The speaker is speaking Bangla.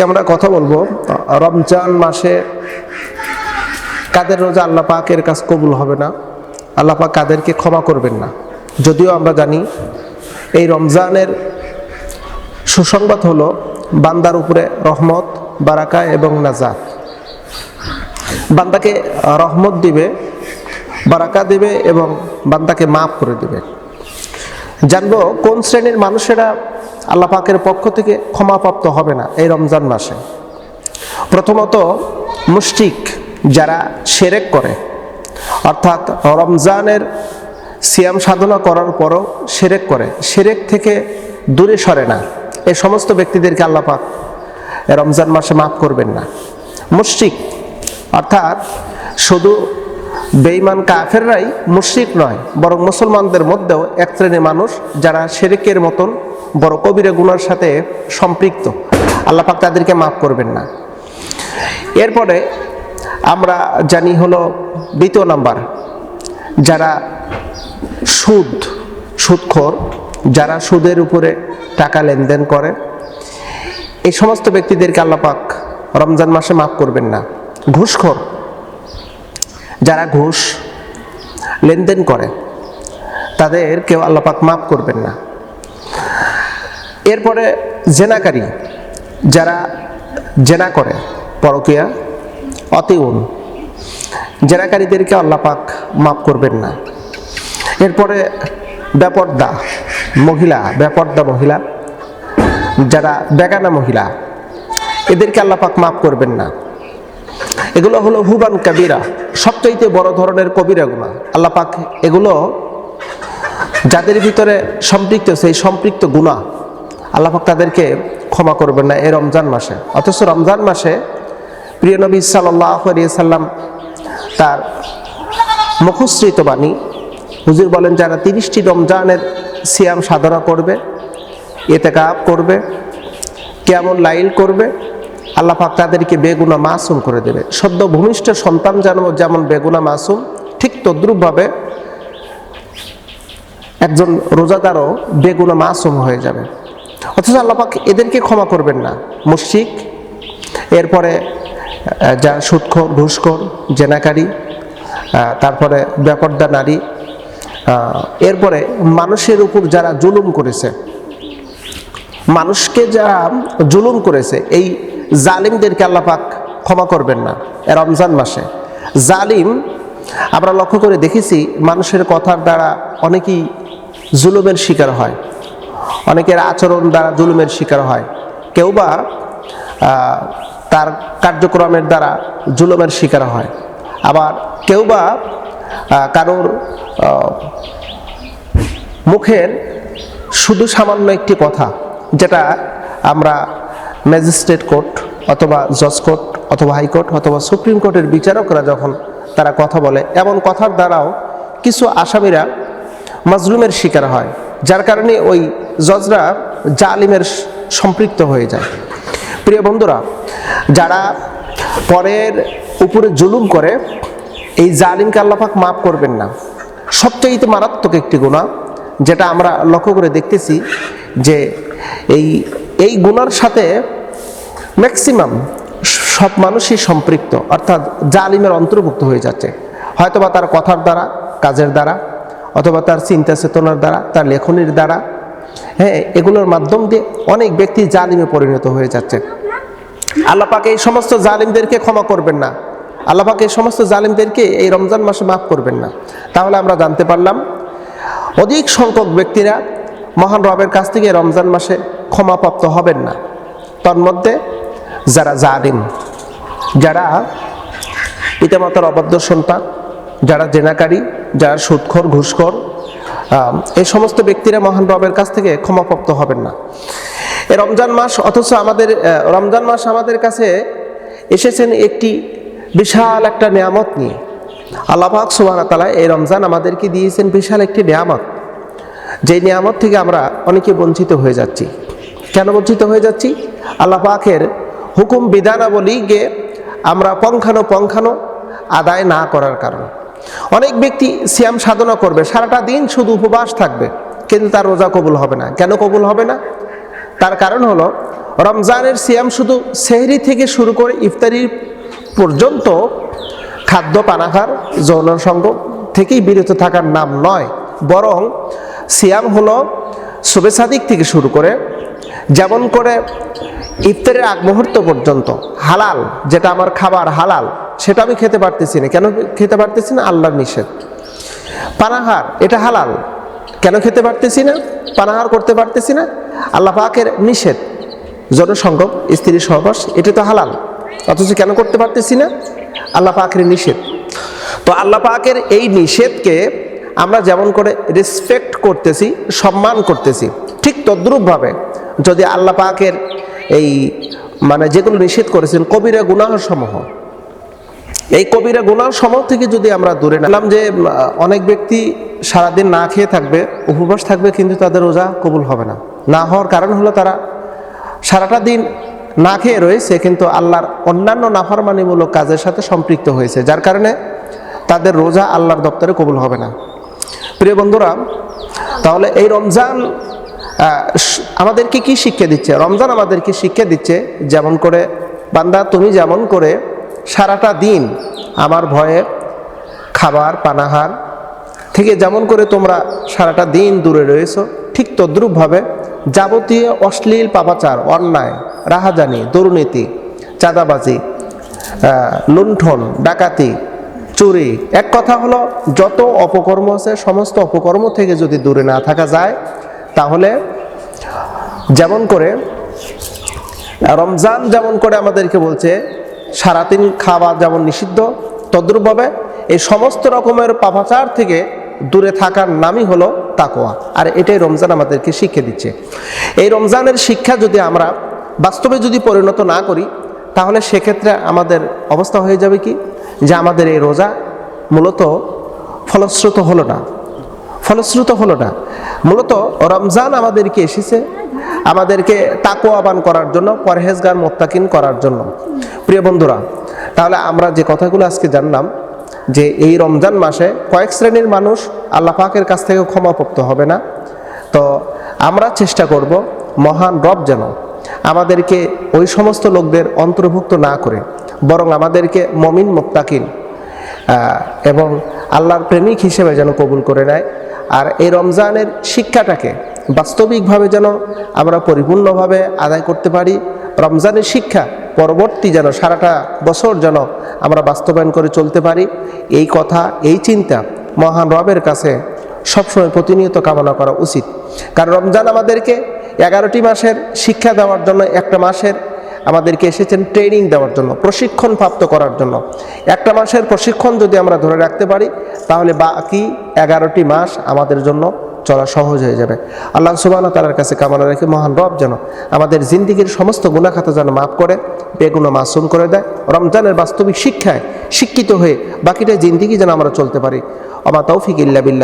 আজকে আমরা কথা বলব, রমজান মাসে কাদের রোজা আল্লাহ পাকের কাজ কবুল হবে না? আল্লাহ পাক কাদেরকে ক্ষমা করবেন না। যদিও আমরা জানি এই রমজানের সুসংবাদ হলো বান্দার উপরে রহমত, বারাকা এবং নাজাত। বান্দাকে রহমত দিবে, বারাকা দিবে এবং বান্দাকে মাফ করে দিবে। জানব কোন শ্রেণির মানুষেরা আল্লাহ পাকের পক্ষ থেকে ক্ষমাপ্রাপ্ত হবে না এই রমজান মাসে। প্রথমত, মুশরিক যারা সেরেক করে, অর্থাৎ রমজানের সিয়াম সাধনা করার পরও সেরেক করে, সেরেক থেকে দূরে সরে না। এই সমস্ত ব্যক্তিদেরকে আল্লাহ পাক এ রমজান মাসে মাফ করবেন না। মুশরিক, অর্থাৎ শুধু বেঈমান কাফেররাই মুশরিক নয়, বরং মুসলমানদের মধ্যেও এক শ্রেণির মানুষ যারা শেরেকের মতন বড় কবিরা গুনার সাথে সম্পৃক্ত। আল্লাহ পাক তাদেরকে মাফ করবেন না। এরপরে আমরা জানি হলো দ্বিতীয় নাম্বার, যারা সুদ, সুদখোর, যারা সুদের উপরে টাকা লেনদেন করে, এই সমস্ত ব্যক্তিদেরকে আল্লাহ পাক রমজান মাসে মাফ করবেন না। ঘুষখোর, যারা ঘুষ লেনদেন করে তাদের কেউ আল্লাপাক মাফ করবেন না। এরপরে জেনাকারী, যারা জেনা করে, পরকিয়া, অতিউন। জেনাকারীদেরকে আল্লাপাক মাফ করবেন না। এরপরে ব্যাপর্দা মহিলা ব্যাপর্দা মহিলা, যারা বেগানা মহিলা, এদেরকে আল্লাপাক মাফ করবেন না। এগুলো হলো হুবান কাবিরা, সবচাইতে বড় ধরনের কবিরা গুণা। আল্লাহ পাক এগুলো যাদের ভিতরে সম্পৃক্ত, সেই সম্পৃক্ত গুণা আল্লাহ পাক তাদেরকে ক্ষমা করবেন না এই রমজান মাসে। অথচ রমজান মাসে প্রিয় নবী সাল্লাহ সাল্লাম তার মুখশ্রিত বাণী, হুজুর বলেন, যারা তিরিশটি রমজানের সিয়াম সাধনা করবে এতে কাপ করবে কেমন লাইল করবে, আল্লাহ পাক তাদেরকে বেগুনা মাসুম করে দেবে। সদ্য ভূমিষ্ঠ সন্তান যেন যেমন বেগুনা মাসুম, ঠিক তদ্রুপভাবে একজন রোজাদারও বেগুনা মাসুম হয়ে যাবে। অথচ আল্লাহ পাক এদেরকে ক্ষমা করবেন না। মুশিক এরপরে যা সুৎখর, ঘুষখোর, জেনাকারী তারপরে ব্যাপারদা নারী এরপরে মানুষের উপর যারা জুলুম করেছে, মানুষকে যারা জুলুম করেছে, এই জালিমদেরকে আল্লাপাক ক্ষমা করবেন না রমজান মাসে। জালিম, আমরা লক্ষ্য করে দেখেছি মানুষের কথার দ্বারা অনেকেই জুলুমের শিকার হয়। অনেকের আচরণ দ্বারা জুলুমের শিকার হয়। কেউ বা তার কার্যক্রমের দ্বারা জুলুমের শিকার হয়। আবার কেউ বা কারোর মুখের শুধু সামান্য একটি কথা, যেটা আমরা ম্যাজিস্ট্রেট কোর্ট অথবা জজ কোর্ট অথবা হাইকোর্ট অথবা সুপ্রিম কোর্টের বিচারকরা যখন তারা কথা বলে, এমন কথার দ্বারাও কিছু আসামিরা মাজলুমের শিকার হয়। যার কারণে ওই জজরা জালিমের সম্পৃক্ত হয়ে যায়। প্রিয় বন্ধুরা, যারা পরের উপরে জুলুম করে, এই জালিমকে আল্লাপাক মাফ করবেন না। সবচাইতে মারাত্মক একটি গুণা যেটা আমরা লক্ষ্য করে দেখতেছি যে এই এই গুণার সাথে ম্যাক্সিমাম সব মানুষই সম্পৃক্ত, অর্থাৎ জালিমের অন্তর্ভুক্ত হয়ে যাচ্ছে। হয়তোবা তার কথার দ্বারা, কাজের দ্বারা অথবা তার চিন্তা চেতনার দ্বারা, তার লেখনির দ্বারা হ্যাঁ এগুলোর মাধ্যম দিয়ে অনেক ব্যক্তি জালিমে পরিণত হয়ে যাচ্ছে। আল্লাহ পাক এই সমস্ত জালিমদেরকে ক্ষমা করবেন না। আল্লাহ পাক এই সমস্ত জালিমদেরকে এই রমজান মাসে মাফ করবেন না। তাহলে আমরা জানতে পারলাম, অধিক সংখ্যক ব্যক্তিরা মহান রবের কাছ থেকে রমজান মাসে ক্ষমাপ্রাপ্ত হবেন না। তন্মধ্যে যারা জালিম, যারা পিতামাতার অবাধ্য সন্তান, যারা জেনাকারী যারা সুদখোর ঘুষখোর এই সমস্ত ব্যক্তিরা মহান রবের কাছ থেকে ক্ষমাপ্রাপ্ত হবেন না। রমজান মাস, অথচ আমাদের রমজান মাস আমাদের কাছে এসেছেন একটি বিশাল একটা নিয়ামত নিয়ে। আল্লাহ পাক সুবহানাহু ওয়া তাআলা এই রমজান আমাদেরকে দিয়েছেন বিশাল একটি নিয়ামত। যে নিয়ামত থেকে আমরা অনেকে বঞ্চিত হয়ে যাচ্ছি। কেন বঞ্চিত হয়ে যাচ্ছি? আল্লাহ পাকের হুকুম বিধানাবলীকে আমরা পঙ্খানো পঙ্খানো আদায় না করার কারণে। অনেক ব্যক্তি সিয়াম সাধনা করবে, সারাটা দিন শুধু উপবাস থাকবে, কিন্তু তার রোজা কবুল হবে না। কেন কবুল হবে না? তার কারণ হলো, রমজানের সিয়াম শুধু সেহরি থেকে শুরু করে ইফতারি পর্যন্ত খাদ্য, পানাহার, যৌন সঙ্গ থেকেই বিরত থাকার নাম নয়। বরং সিয়াম হলো শুভে সাদিক থেকে শুরু করে, যেমন করে ইফতারের আগ মুহূর্ত পর্যন্ত, হালাল, যেটা আমার খাবার হালাল সেটা আমি খেতে পারতেছি না। কেন খেতে পারতেছি না? আল্লাহর নিষেধ। পানাহার, এটা হালাল। কেন খেতে পারতেছি না? পানাহার করতে পারতেছি না? আল্লাহ পাকের নিষেধ। জনসঙ্গম স্ত্রী সহবাস, এটা তো হালাল। অথচ কেন করতে পারতেছি না? আল্লাহ পাকের নিষেধ। তো আল্লাহ পাকের এই নিষেধকে আমরা যেমন করে রেসপেক্ট করতেছি, সম্মান করতেছি, ঠিক তদ্রূপভাবে যদি আল্লাহ পাকের এই মানে যেগুলো নিষেধ করেছেন, কবিরা গুনাহ সমূহ এই কবিরা গুনার সমূহ থেকে যদি আমরা দূরে নাম যে অনেক ব্যক্তি সারাদিন না খেয়ে থাকবে, উপবাস থাকবে, কিন্তু তাদের রোজা কবুল হবে না। না হওয়ার কারণ হলো তারা সারাটা দিন না খেয়ে রয়েছে, কিন্তু আল্লাহর অন্যান্য নাফরমানিমূলক কাজের সাথে সম্পৃক্ত হয়েছে, যার কারণে তাদের রোজা আল্লাহর দপ্তরে কবুল হবে না। প্রিয় বন্ধুরা, তাহলে এই রমজান আমাদেরকে কি শিক্ষা দিচ্ছে? রমজান আমাদেরকে শিক্ষা দিচ্ছে, যেমন করে, বান্দা তুমি যেমন করে সারাটা দিন আমার ভয়ে খাবার, পানাহার, থেকে যেমন করে তোমরা সারাটা দিন দূরে রয়েছো, ঠিক তদ্রূপভাবে যাবতীয় অশ্লীল পাপাচার, অন্যায়, রাহাজানি, দুর্নীতি, চাঁদাবাজি লুণ্ঠন, ডাকাতি, চুরি, এক কথা হলো যত অপকর্ম আছে, সমস্ত অপকর্ম থেকে যদি দূরে না থাকা যায়, তাহলে যেমন করে, রমজান যেমন করে আমাদেরকে বলছে সারাদিন খাওয়া যেমন নিষিদ্ধ, তদ্রূপভাবে এই সমস্ত রকমের পাপাচার থেকে দূরে থাকার নামই হলো তাকোয়া আর এটাই রমজান আমাদেরকে শিক্ষা দিচ্ছে। এই রমজানের শিক্ষা যদি আমরা বাস্তবে যদি পরিণত না করি, তাহলে সেক্ষেত্রে আমাদের অবস্থা হয়ে যাবে কি? যে আমাদের এই রোজা মূলত ফলশ্রুত হলো না। ফলশ্রুত হলো না। মূলত রমজান আমাদেরকে এসেছে আমাদেরকে তাকোয়াবান করার জন্য, পরহেজগার, মোত্তাকিন করার জন্য। প্রিয় বন্ধুরা, তাহলে আমরা যে কথাগুলো আজকে জানলাম, যে এই রমজান মাসে কয়েক শ্রেণির মানুষ আল্লাহ পাকের কাছ থেকে ক্ষমাপ্রাপ্ত হবে না, তো আমরা চেষ্টা করব মহান রব যেন আমাদেরকে ওই সমস্ত লোকদের অন্তর্ভুক্ত না করে, বরং আমাদেরকে মমিন, মোত্তাকিন এবং আল্লাহর প্রেমিক হিসেবে যেন কবুল করে নেয়। আর এই রমজানের শিক্ষাটাকে বাস্তবিকভাবে যেন আমরা পরিপূর্ণভাবে আদায় করতে পারি। রমজানের শিক্ষা পরবর্তী যেন সারাটা বছর যেন আমরা বাস্তবায়ন করে চলতে পারি। এই কথা, এই চিন্তা মহান রবের কাছে সবসময় প্রতিনিয়ত কামনা করা উচিত। কারণ রমজান আমাদেরকে এগারোটি মাসের শিক্ষা দেওয়ার জন্য, একটা মাসের আমাদেরকে এসেছেন ট্রেনিং দেওয়ার জন্য, প্রশিক্ষণ প্রাপ্ত করার জন্য। একটা মাসের প্রশিক্ষণ যদি আমরা ধরে রাখতে পারি, তাহলে বাকি এগারোটি মাস আমাদের জন্য চলা সহজ হয়ে যাবে। আল্লাহ সুবাহ তালার কাছে কামনা রেখে মহান রব যেন আমাদের জিন্দিগির সমস্ত গুণাখাতা যেন মাফ করে, বেগুনো মাসুম করে দেয়। রমজানের বাস্তবিক শিক্ষায় শিক্ষিত হয়ে বাকিটা জিন্দিগি যেন আমরা চলতে পারি। অমা তৌফিক ইল্লা বিল্লাহ।